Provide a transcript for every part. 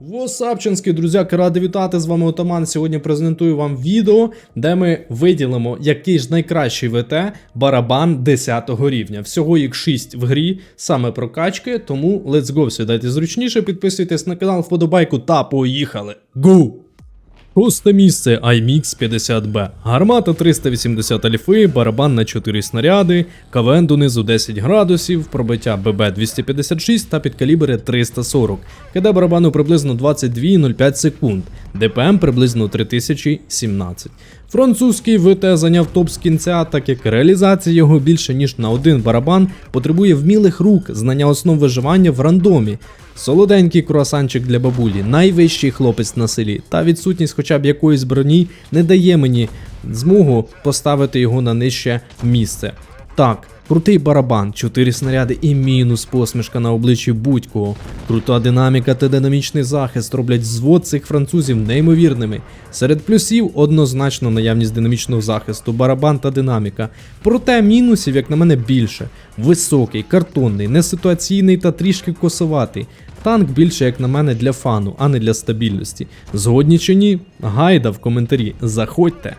Восапчинські друзяки, радий вітати з вами Отаман. Сьогодні презентую вам відео, де ми виділимо, який ж найкращий ВТ барабан 10 рівня. Всього їх 6 в грі, саме прокачки, тому let's go, сідайте зручніше, підписуйтесь на канал, вподобайку та поїхали. Гу! Шосте місце IMX 50B. Гармата 380 альфи, барабан на 4 снаряди, КВН донизу 10 градусів, пробиття ББ 256 та підкалібри 340. КД барабану приблизно 22,05 секунд, ДПМ приблизно 3017. Французький ВТ зайняв топ з кінця, так як реалізація його більше ніж на один барабан потребує вмілих рук, знання основ виживання в рандомі. Солоденький круасанчик для бабулі, найвищий хлопець на селі, та відсутність хоча б якоїсь броні не дає мені змогу поставити його на нижче місце. Так, крутий барабан, 4 снаряди і мінус посмішка на обличчі будь-кого. Крута динаміка та динамічний захист роблять звод цих французів неймовірними. Серед плюсів однозначно наявність динамічного захисту, барабан та динаміка. Проте мінусів, як на мене, більше. Високий, картонний, неситуаційний та трішки косоватий. Танк більше, як на мене, для фану, а не для стабільності. Згодні чи ні? Гайда в коментарі. Заходьте.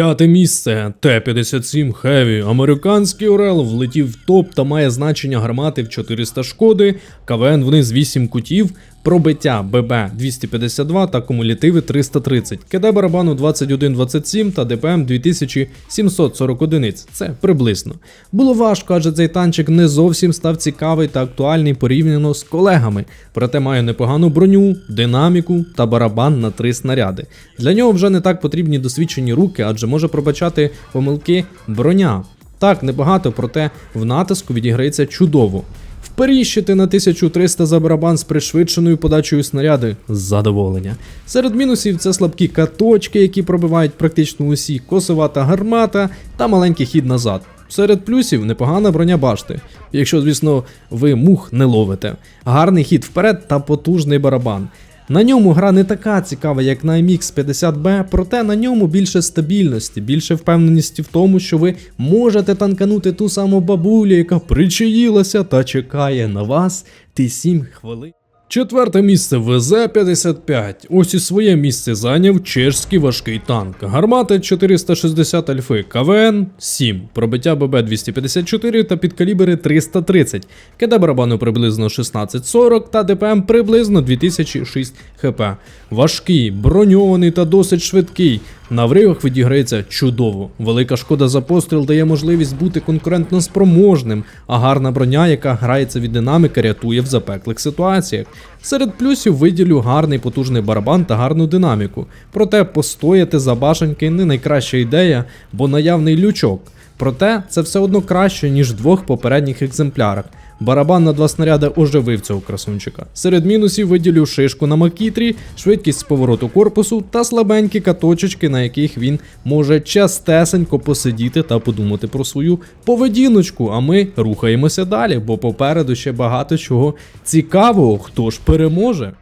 П'яте місце. Т-57 Heavy. Американський Орел влетів в топ та має значення гармати в 400 шкоди, КВН вниз 8 кутів, пробиття ББ 252 та кумулятиви 330, КД барабану 2127 та ДПМ 2740 одиниць. Це приблизно. Було важко, адже цей танчик не зовсім став цікавий та актуальний порівняно з колегами, проте має непогану броню, динаміку та барабан на три снаряди. Для нього вже не так потрібні досвідчені руки, адже може пробачати помилки броня. Так, небагато, проте в натиску відіграється чудово. Вперіщити на 1300 за барабан з пришвидшеною подачею снаряди задоволення. Серед мінусів це слабкі каточки, які пробивають практично усі, косовата гармата та маленький хід назад. Серед плюсів непогана броня башти, якщо, звісно, ви мух не ловите. Гарний хід вперед та потужний барабан. На ньому гра не така цікава, як на MX 50B, проте на ньому більше стабільності, більше впевненості в тому, що ви можете танканути ту саму бабулю, яка причаїлася та чекає на вас ті 7 хвилин. Четверте місце ВЗ-55. Ось і своє місце зайняв чешський важкий танк. Гармати 460 альфи, КВН 7, пробиття ББ 254 та підкалібри 330, КД барабану приблизно 1640 та ДПМ приблизно 2006 хп. Важкий, броньований та досить швидкий. На вривах відіграється чудово. Велика шкода за постріл дає можливість бути конкурентно спроможним, а гарна броня, яка грається від динаміка, рятує в запеклих ситуаціях. Серед плюсів виділю гарний потужний барабан та гарну динаміку. Проте постояти за башеньки не найкраща ідея, бо наявний лючок. Проте це все одно краще, ніж в двох попередніх екземплярах. Барабан на два снаряди оживив цього красунчика. Серед мінусів виділю шишку на макітрі, швидкість повороту корпусу та слабенькі каточечки, на яких він може частесенько посидіти та подумати про свою поведіночку. А ми рухаємося далі, бо попереду ще багато чого цікавого, хто ж переможе.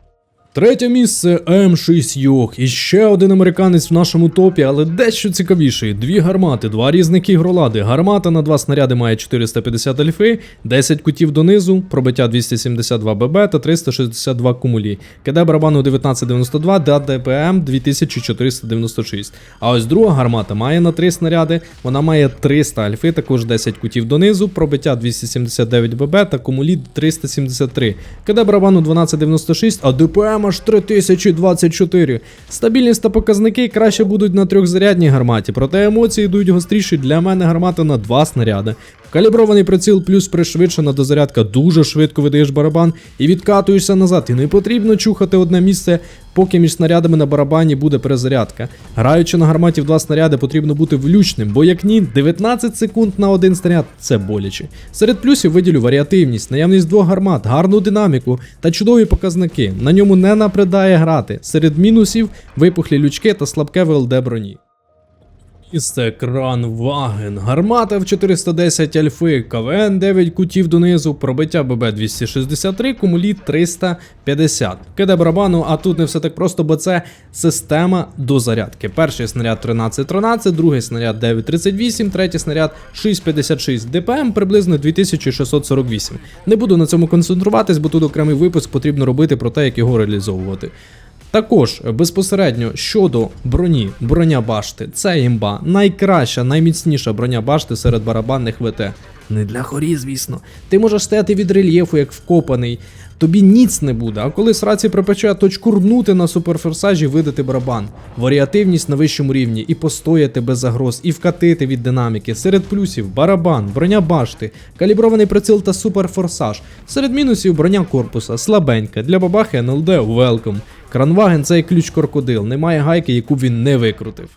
Третє місце М6 Йох. І ще один американець в нашому топі, але дещо цікавіший. Дві гармати, два різних ігролади. Гармата на два снаряди має 450 альфи, 10 кутів донизу, пробиття 272 ББ та 362 кумулі. КД барабану 1992, ДДПМ 2496. А ось друга гармата має на 3 снаряди, вона має 300 альфи, також 10 кутів донизу, пробиття 279 ББ та кумулі 373. КД барабану 1296, а ДПМ аж 3024. Стабільність та показники краще будуть на трьохзарядній гарматі, проте емоції йдуть гостріші для мене гармата на два снаряди. Калібрований приціл плюс пришвидшена дозарядка дуже швидко видаєш барабан і відкатуєшся назад. І не потрібно чухати одне місце, поки між снарядами на барабані буде перезарядка. Граючи на гарматі в два снаряди, потрібно бути влючним, бо як ні, 19 секунд на один снаряд це боляче. Серед плюсів виділю варіативність, наявність двох гармат, гарну динаміку та чудові показники. На ньому не напридає грати. Серед мінусів випухлі лючки та слабке ВЛД броні. Місце кран Ваген, гармата в 410 альфи, КВН 9 кутів донизу, пробиття ББ 263, кумуліт 350. Киде барабану, а тут не все так просто, бо це система дозарядки. Перший снаряд 1313, другий снаряд 938, третій снаряд 656 ДПМ, приблизно 2648. Не буду на цьому концентруватись, бо тут окремий випуск потрібно робити про те, як його реалізовувати. Також безпосередньо щодо броні, броня башти, це імба, найкраща, найміцніша броня башти серед барабанних ВТ. Не для хорі, звісно. Ти можеш стояти від рельєфу, як вкопаний. Тобі ніц не буде, а коли сраці припече, то чкурнути на суперфорсажі видати барабан. Варіативність на вищому рівні, і постояти без загроз, і вкатити від динаміки. Серед плюсів барабан, броня башти, калібрований приціл та суперфорсаж. Серед мінусів броня корпуса, слабенька, для бабахи НЛД велком. Кранваген це ключ крокодил, немає гайки, яку він не викрутив.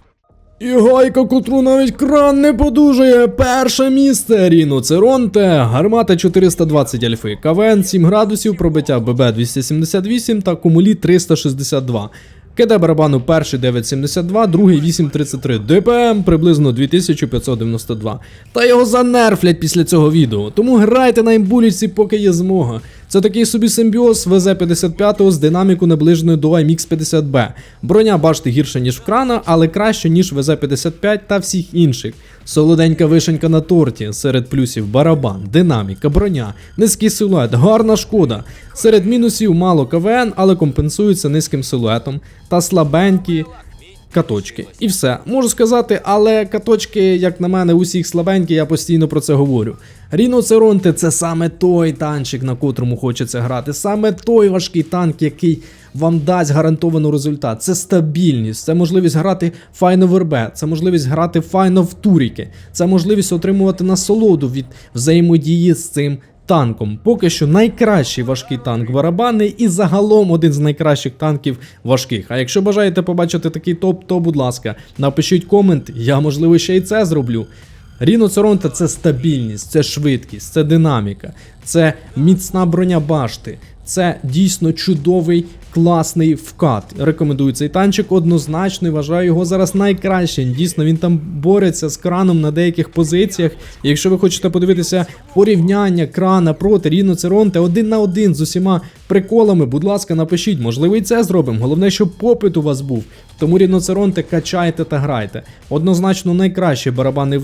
І гайка, котру навіть кран не подужає. Перше місце Ріно Церонте, гармата 420 альфи, КВН 7 градусів, пробиття ББ 278 та кумулі 362. КД барабану перший 972, другий 833, ДПМ приблизно 2592. Та його занерфлять після цього відео. Тому грайте на імбуліці, поки є змога. Це такий собі симбіоз ВЗ-55 з динаміку наближеною до IMX-50B. Броня бачите гірша, ніж в крана, але краще, ніж ВЗ-55 та всіх інших. Солоденька вишенька на торті, серед плюсів барабан, динаміка, броня, низький силует, гарна шкода. Серед мінусів мало КВН, але компенсується низьким силуетом та слабенькі каточки. І все. Можу сказати, але каточки, як на мене, усіх слабенькі, я постійно про це говорю. Ріно Церонте це саме той танчик, на котрому хочеться грати, саме той важкий танк, який вам дасть гарантований результат. Це стабільність, це можливість грати файно в РБ, це можливість грати файно в туріки, це можливість отримувати насолоду від взаємодії з цим танком. Поки що найкращий важкий танк барабани і загалом один з найкращих танків важких. А якщо бажаєте побачити такий топ, то будь ласка, напишіть комент, я можливо ще й це зроблю. Ріно Церонта це стабільність, це швидкість, це динаміка, це міцна броня башти, це дійсно чудовий класний вкат. Рекомендую цей танчик однозначно вважаю його зараз найкращим. Дійсно, він там бореться з краном на деяких позиціях. І якщо ви хочете подивитися порівняння крана проти Ріно Церонте один на один з усіма приколами, будь ласка, напишіть, можливо, і це зробимо. Головне, щоб попит у вас був. Тому Ріно Церонте качайте та грайте. Однозначно найкращий барабанний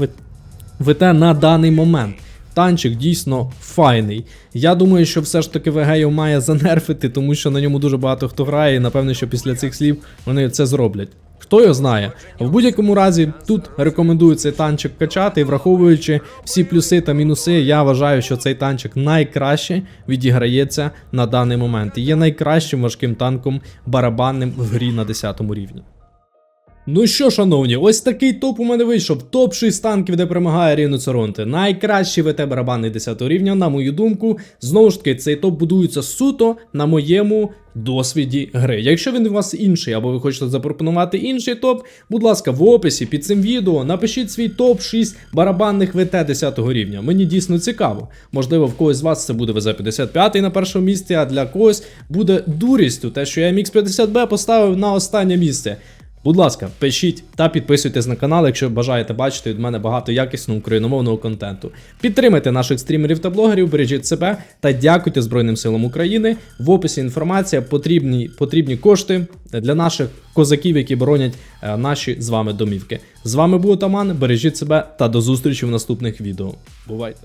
ВТ на даний момент. Танчик дійсно файний. Я думаю, що все ж таки його має занерфити, тому що на ньому дуже багато хто грає, і напевно, що після цих слів вони це зроблять. Хто його знає? В будь-якому разі тут рекомендую цей танчик качати, і враховуючи всі плюси та мінуси, я вважаю, що цей танчик найкраще відіграється на даний момент. І є найкращим важким танком барабанним в грі на 10 рівні. Ну що, шановні, ось такий топ у мене вийшов. Топ 6 танків, де перемагає Ріно Цоронте. Найкращий ВТ барабанний 10 рівня, на мою думку. Знову ж таки, цей топ будується суто на моєму досвіді гри. Якщо він у вас інший, або ви хочете запропонувати інший топ, будь ласка, в описі під цим відео напишіть свій топ 6 барабанних ВТ 10 рівня. Мені дійсно цікаво. Можливо, в когось з вас це буде ВЗ-55 на першому місці, а для когось буде дурістю, те, що я MX-50B поставив на останнє місце. Будь ласка, пишіть та підписуйтесь на канал, якщо бажаєте бачити від мене багато якісного україномовного контенту. Підтримайте наших стрімерів та блогерів, бережіть себе та дякуйте Збройним силам України. В описі інформація, потрібні, потрібні кошти для наших козаків, які боронять е, наші з вами домівки. З вами був Отаман, бережіть себе та до зустрічі в наступних відео. Бувайте!